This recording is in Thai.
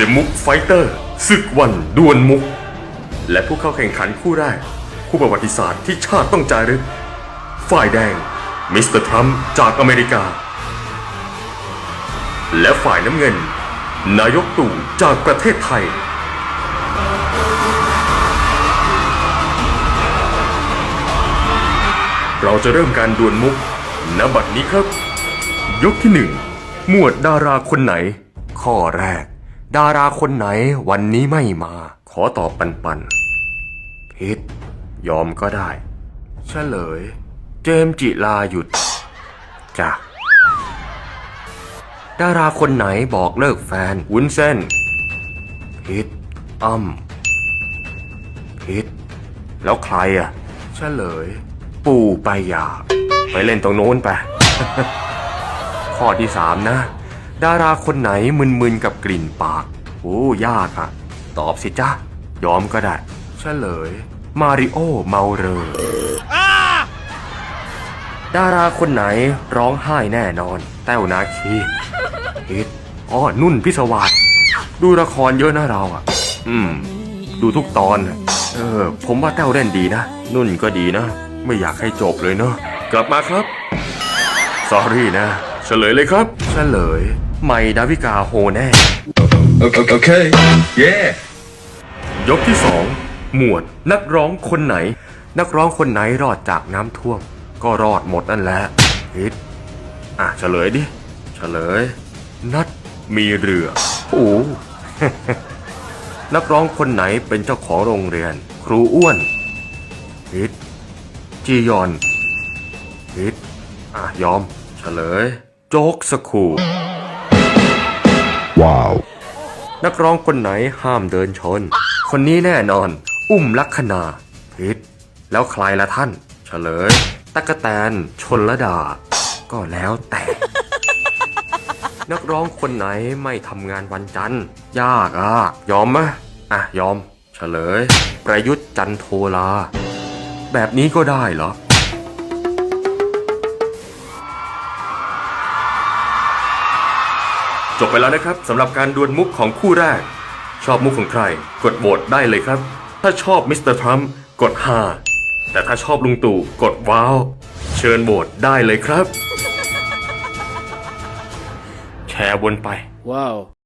The Mook Fighter ศึกวันดวลมุก และผู้เข้าแข่งขันคู่แรกผู้ประวัติศาสตร์ที่ชาติต้องจารึก ฝ่ายแดง มิสเตอร์ทรัมป์จากอเมริกา และฝ่ายน้ำเงิน นายกตู่จากประเทศไทยเราจะเริ่มการดวลมุกณบัดนี้ครับ ยกที่หนึ่งหมวดดาราคนไหน ข้อแรก ดาราคนไหนวันนี้ไม่มา ขอตอบปันปันผิดยอมก็ได้เฉลย เจมจิลาหยุดจ้ะดาราคนไหนบอกเลิกแฟนวุ้นเส้นผิดอ้ำผิดแล้วใครอะเฉลย ปู่ไปอยากไปเล่นตรงโน้นไป ข้อที่สามนะ ดาราคนไหนมึนๆกับกลิ่นปาก โอ้ยากอะตอบสิจ้ะยอมก็ได้เฉลย มาริโอเมาเรอดาราคนไหนร้องไห้แน่นอน แต้วนาคีฮิตอ๋อนุ่นพิศวาสดูละครเยอะนะเราอะ อืม ดูทุกตอน เออ ผมว่าแต้วเล่นดีนะ นุ่นก็ดีนะ ไม่อยากให้จบเลยเนาะกลับมาครับ สอรี่นะ เฉลยเลยครับ เฉลย ไมดาวิกาโฮแน่ Okay, okay. Yeah. ยกที่สองหมวดนักร้องคนไหน นักร้องคนไหนรอดจากน้ำท่วม ก็รอดหมดนั่นแหละพิดอะเฉลยดิ เฉลย นัดมีเรือ โอ้นักร้องคนไหนเป็นเจ้าของโรงเรียน ครูอ้วนพิดจียอนพิดอะยอม เฉลย โจ๊กสคู ล Wow. นักร้องคนไหนห้ามเดินชน คนนี้แน่นอน อุ้มลักษณาผิดแล้วใครละท่าน เฉลย ตะกะแตนชนละดา ก็แล้วแต่ นักร้องคนไหนไม่ทำงานวันจันทร์ ยากอะ ยอมมะอะ ยอม เฉลย ประยุทธ์จันโทลา แบบนี้ก็ได้เหรอ จบไปแล้วนะครับสำหรับการดวลมุกของคู่แรก ชอบมุกของใคร กดโหวตได้เลยครับ ถ้าชอบมิสเตอร์ทรัมป์กด5แต่ถ้าชอบลุงตู่กดว้าว เชิญโหวตได้เลยครับ แชร์วนไป Wow.